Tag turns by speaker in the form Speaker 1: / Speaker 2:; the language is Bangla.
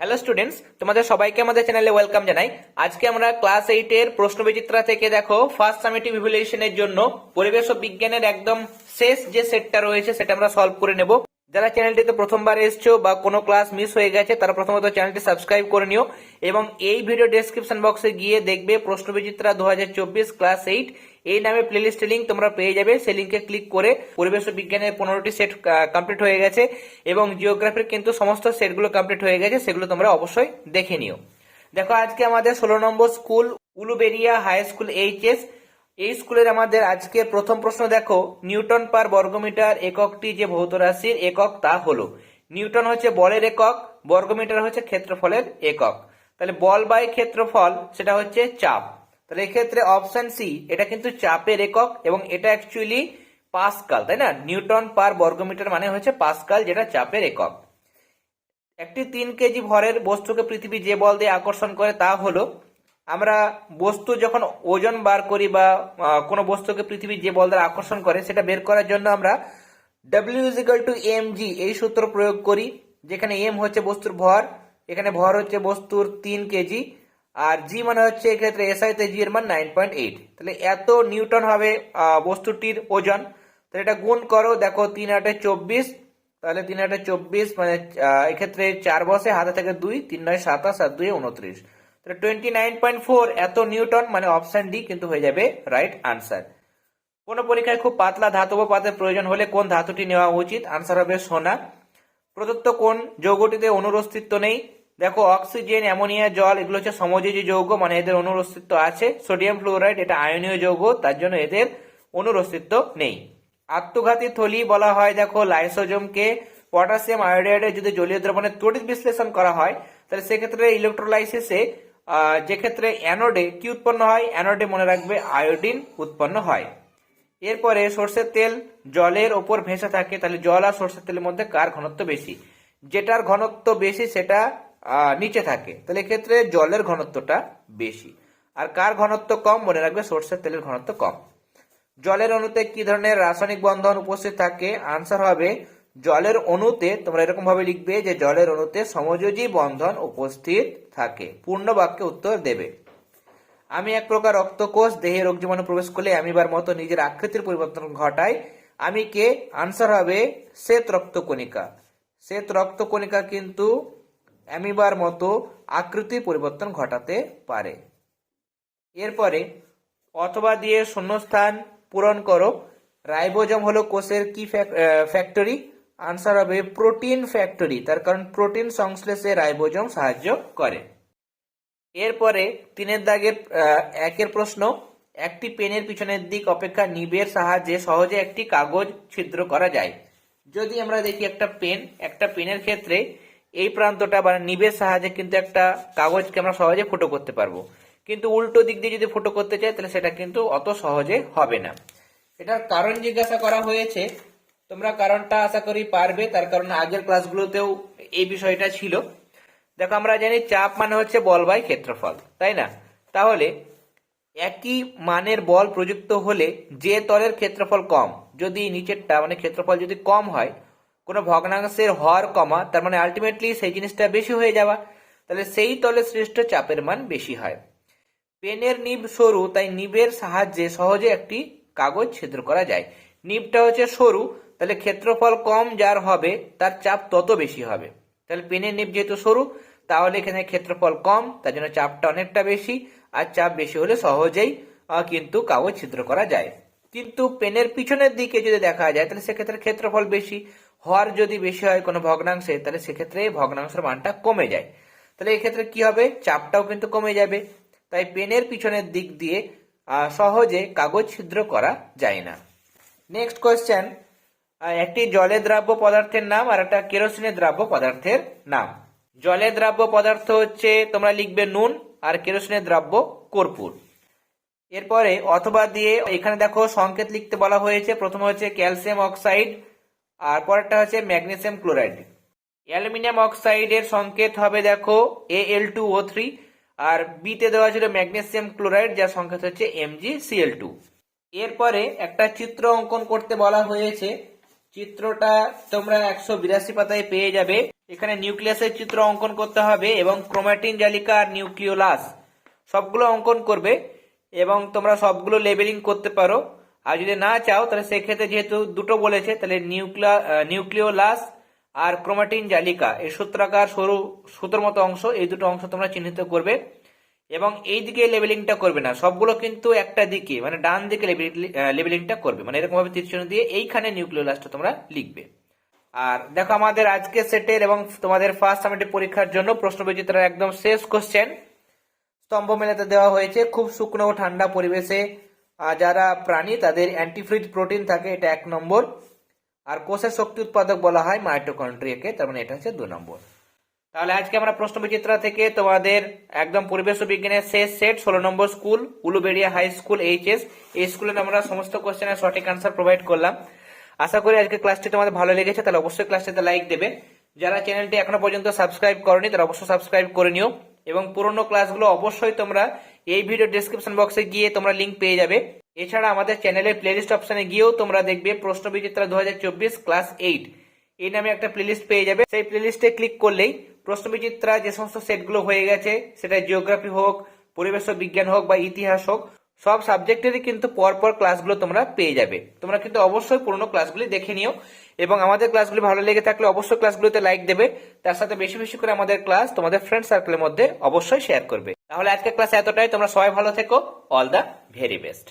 Speaker 1: হ্যালো স্টুডেন্টস তোমাদের সবাইকে আমাদের চ্যানেলে ওয়েলকাম জানাই। আজকে আমরা ক্লাস এইট এর প্রশ্ন বিচিত্রা থেকে দেখো ফার্স্ট সামেটিভ ইভ্যালুয়েশনের জন্য পরিবেশ ও বিজ্ঞানের একদম শেষ যে সেটটা রয়েছে, সেটা আমরা সলভ করে নেব। যারা চ্যানেলটিতে প্রথমবার এসছো বা কোনো ক্লাস মিস হয়ে গেছে, তারা প্রথমত চ্যানেলটি সাবস্ক্রাইব করে নিও এবং এই ভিডিও ডেসক্রিপশন বক্সে গিয়ে দেখবে প্রশ্ন বিচিত্রা দু ক্লাস এইট এই নামে প্লেলিস্ট লিঙ্ক তোমরা পেয়ে যাবে। সেই লিঙ্কে ক্লিক করে পরিবেশ বিজ্ঞানের পনেরোটি সেট কমপ্লিট হয়ে গেছে এবং জিওগ্রাফির কিন্তু সমস্ত সেটগুলো কমপ্লিট হয়ে গেছে, সেগুলো তোমরা অবশ্যই দেখে নিও। দেখো, আজকে আমাদের ষোলো নম্বর school Uluberia high school HS এই স্কুলের আমাদের আজকে প্রথম প্রশ্ন দেখো, নিউটন পার বর্গমিটার এককটি যে ভৌত রাশির একক তা হলো। নিউটন হচ্ছে বলের একক, বর্গমিটার হচ্ছে ক্ষেত্রফলের একক। তাহলে বল বাই ক্ষেত্রফল, সেটা হচ্ছে চাপ। তাহলে এক্ষেত্রে অপশন সি, এটা কিন্তু চাপের একক এবং এটা অ্যাকচুয়ালি পাসকাল, তাই না? নিউটন পার বর্গমিটার মানে হচ্ছে পাসকাল, যেটা চাপের একক। একটি তিন কেজি ভরের বস্তুকে পৃথিবী যে বল দিয়ে আকর্ষণ করে তা হলো আমরা বস্তু যখন ওজন বার করি বা কোনো বস্তুকে পৃথিবী যে বল দ্বারা আকর্ষণ করে, সেটা বের করার জন্য আমরা W is equal to M G এই সূত্র প্রয়োগ করি, যেখানে এম হচ্ছে বস্তুর ভর, এখানে ভর হচ্ছে বস্তুর তিন কেজি আর জি মানে হচ্ছে এক্ষেত্রে এসআই তে জি এর মান নাইন পয়েন্ট এইট তাহলে এত নিউটন হবে বস্তুটির ওজন। তাহলে এটা গুণ করো, দেখো তিন আটে চব্বিশ, তাহলে তিন আটে চব্বিশ মানে এক্ষেত্রে চার বসে, হাতে থেকে দুই, তিন নয়, সাতাশ, আর দুই উনত্রিশ টোয়েন্টি নাইন পয়েন্ট ফোর এত নিউটন মানে অপশন ডি কিন্তু হয়ে যাবে রাইট আনসার কোন পরীক্ষায় খুব পাতলা ধাতব পাতের প্রয়োজন হলে কোন ধাতুটি নেওয়া উচিত? আনসার হবে সোনা। প্রদত্ত কোন যৌগটিতে অনুর অস্তিত্ব নেই। দেখো অক্সিজেন অ্যামোনিয়া জল, এগুলো হচ্ছে সমযোজী যৌগ মানে এদের অনুর অস্তিত্ব আছে। সোডিয়াম ফ্লোরাইড এটা আয়নীয় যৌগ, তার জন্য এদের অনুর অস্তিত্ব নেই। আত্মঘাতী থলি বলা হয়, দেখো লাইসোজোমকে পটাশিয়াম আয়োডাইডে যদি জলীয় দ্রবণের তড়িৎ বিশ্লেষণ করা হয়, তাহলে সেক্ষেত্রে ইলেকট্রোলাইসিসে আহ, যে ক্ষেত্রে অ্যানোডে কি উৎপন্ন হয়? অ্যানোডে মনে রাখবে আয়োডিন উৎপন্ন হয়। এরপরে সর্ষের তেল জলের ওপর ভেসে থাকে তাহলে জল আর সর্ষের তেলের মধ্যে কার ঘনত্ব বেশি? যেটার ঘনত্ব বেশি সেটা নিচে থাকে। তাহলে এক্ষেত্রে জলের ঘনত্বটা বেশি। আর কার ঘনত্ব কম? মনে রাখবে সর্ষের তেলের ঘনত্ব কম। জলের অণুতে কি ধরনের রাসায়নিক বন্ধন উপস্থিত থাকে? আনসার হবে জলের অণুতে তোমরা এরকম ভাবে লিখবে যে জলের অণুতে সমযোজী বন্ধন উপস্থিত থাকে। পূর্ণ বাক্যে উত্তর দেবে। আমি এক প্রকার রক্তকোষ, দেহে রোগ জীবাণু প্রবেশ করলে অ্যামিবার মতো নিজের আকৃতির পরিবর্তন ঘটায় আমি কে? আনসার হবে শ্বেত রক্তকণিকা। শ্বেত রক্তকণিকা কিন্তু অ্যামিবার মতো আকৃতির পরিবর্তন ঘটাতে পারে। এরপরে, অথবা দিয়ে শূন্যস্থান পূরণ করো। রাইবোজম হলো কোষের কি ফ্যাক্টরি আনসার হবে প্রোটিন ফ্যাক্টরি তার কারণ প্রোটিন সংশ্লেষে রাইবোজম সাহায্য করে। এরপরে তিনের দাগের একের প্রশ্ন, একটি পেনের পিছনের দিক অপেক্ষা নিবের সাহায্যে সহজে একটি কাগজ ছিদ্র করা যায়। যদি আমরা দেখি একটা পেন, একটা পেনের ক্ষেত্রে এই প্রান্তটা মানে নিবের সাহায্যে কিন্তু একটা কাগজকে আমরা সহজে ফুটো করতে পারব। কিন্তু উল্টো দিক দিয়ে যদি ফুটো করতে চাই, তাহলে সেটা কিন্তু অত সহজে হবে না। এটার কারণ জিজ্ঞাসা করা হয়েছে তোমরা কারণটা আশা করি পারবে, তার কারণ আগের ক্লাসগুলোতেও এই বিষয়টা ছিল। দেখো, আমরা জানি চাপ মানে হচ্ছে বল বাই ক্ষেত্রফল, তাই না? তাহলে একই মানের বল প্রযুক্ত হলে যে তলের ক্ষেত্রফল কম, যদি নিচেরটা মানে ক্ষেত্রফল যদি কম হয়, কোনো ভগ্নাংশের হর কমা, তার মানে আলটিমেটলি সেই জিনিসটা বেশি হয়ে যাওয়া, তাহলে সেই তলে সৃষ্ট চাপের মান বেশি হয়। পেনের নিব সরু, তাই নিবের সাহায্যে সহজে একটি কাগজ ছিদ্র করা যায়। নিবটা হচ্ছে সরু তাহলে ক্ষেত্রফল কম যার হবে, তার চাপ তত বেশি হবে। তাহলে পেনের নিব যেহেতু সরু, তাহলে এখানে ক্ষেত্রফল কম, তার জন্য চাপটা অনেকটা বেশি, আর চাপ বেশি হলে সহজেই কিন্তু কাগজ ছিদ্র করা যায়। কিন্তু পেনের পিছনের দিকে যদি দেখা যায়, তাহলে সেক্ষেত্রে ক্ষেত্রফল বেশি। হওয়ার যদি বেশি হয় কোনো ভগ্নাংশে, তাহলে সেক্ষেত্রে ভগ্নাংশের মানটা কমে যায়। তাহলে এক্ষেত্রে কি হবে? চাপটাও কিন্তু কমে যাবে। তাই পেনের পিছনের দিক দিয়ে সহজে কাগজ ছিদ্র করা যায় না। নেক্সট কোয়েশ্চেন একটি জলে দ্রাব্য পদার্থের নাম আর একটা কেরোসিনের দ্রাব্য পদার্থের নাম। জলে দ্রাব্য পদার্থ হচ্ছে, তোমরা লিখবে নুন আর কেরোসিনের দ্রাব্য কর্পূর। এরপরে অথবা দিয়ে, এখানে দেখো সংকেত লিখতে বলা হয়েছে, প্রথমে হচ্ছে ক্যালসিয়াম অক্সাইড আর পরেরটা হচ্ছে ম্যাগনেসিয়াম ক্লোরাইড। অ্যালুমিনিয়াম অক্সাইডের সংকেত হবে দেখো এ এল টু ও থ্রি আর বিতে দেওয়া ছিল ম্যাগনেসিয়াম ক্লোরাইড, যার সংকেত হচ্ছে এমজি সিএল টু এরপরে একটা চিত্র অঙ্কন করতে বলা হয়েছে চিত্রটা তোমরা একশো বিরাশি পাতায় পেয়ে যাবে। এখানে নিউক্লিয়াসের চিত্র অঙ্কন করতে হবে এবং ক্রোমাটিন, জালিকা আর নিউক্লিওলাস সবগুলো অঙ্কন করবে এবং তোমরা সবগুলো লেবেলিং করতে পারো। আর যদি না চাও, তাহলে সেক্ষেত্রে যেহেতু দুটো বলেছে, তাহলে নিউক্লিয়া নিউক্লিওলাস আর ক্রোমাটিন, জালিকা। এই সূত্রাকার সরু সুতোর মতো অংশ, এই দুটো অংশ তোমরা চিহ্নিত করবে। এবং এই দিকে লেবেলিংটা করবে না। সবগুলো কিন্তু একটা দিকে মানে ডান দিকে লেবেলিংটা করবে। মানে এরকম ভাবে তীরচিহ্ন দিয়ে এইখানে নিউক্লিওলাসটা তোমরা লিখবে। আর দেখো আমাদের আজকে সেটের এবং তোমাদের ফার্স্ট সামিটের পরীক্ষার জন্য প্রশ্ন বিচিত্রার একদম শেষ কোশ্চেন স্তম্ভ মেলাতে দেওয়া হয়েছে। খুব শুকনো ও ঠান্ডা পরিবেশে যারা প্রাণী, তাদের অ্যান্টিফ্রিজ প্রোটিন থাকে, এটা এক নম্বর। আর কোষের শক্তি উৎপাদক বলা হয় মাইটোকন্ট্রিয়াকে তার মানে এটা হচ্ছে দু নম্বর। তাহলে আজকে আমরা প্রশ্ন বিচিত্রা থেকে তোমাদের একদম পরিবেশ বিজ্ঞানের শেষ সেট ষোলো নম্বর school Uluberia high school HS এই স্কুলে আমরা সমস্ত কোয়েশ্চেনের সঠিক আনসার প্রোভাইড করলাম। আশা করি আজকে ক্লাসটি তোমাদের ভালো লেগেছে, তাহলে অবশ্যই ক্লাসটিতে লাইক দেবে। যারা চ্যানেলটি এখনও পর্যন্ত সাবস্ক্রাইব করনি, তারা অবশ্যই সাবস্ক্রাইব করে নিও। এবং পুরোনো ক্লাসগুলো অবশ্যই তোমরা এই ভিডিও ডেসক্রিপশন বক্সে গিয়ে তোমরা লিঙ্ক পেয়ে যাবে। এছাড়া আমাদের চ্যানেলের প্লেলিস্ট অপশনে গিয়েও তোমরা দেখবে প্রশ্ন বিচিত্রা দু হাজার চব্বিশ ক্লাস এইট এই নামে একটা প্লেলিস্ট পেয়ে যাবে। সেই প্লেলিস্টে ক্লিক করলেই প্রশ্ন বিচিত্রা যে সমস্ত সেটগুলো হয়ে গেছে, সেটা জিওগ্রাফি হোক, পরিবেশ বিজ্ঞান হোক বা ইতিহাস হোক, সব সাবজেক্টেরই কিন্তু পরপর ক্লাসগুলো তোমরা পেয়ে যাবে। তোমরা কিন্তু অবশ্যই পুরোনো ক্লাসগুলি দেখে নিও এবং আমাদের ক্লাসগুলি ভালো লেগে থাকলে অবশ্যই ক্লাসগুলোতে লাইক দেবে। তার সাথে বেশি বেশি করে আমাদের ক্লাস তোমাদের ফ্রেন্ড সার্কেলের মধ্যে অবশ্যই শেয়ার করবে। তাহলে আজকের ক্লাস এতটাই। তোমরা সবাই ভালো থেকো। All the very best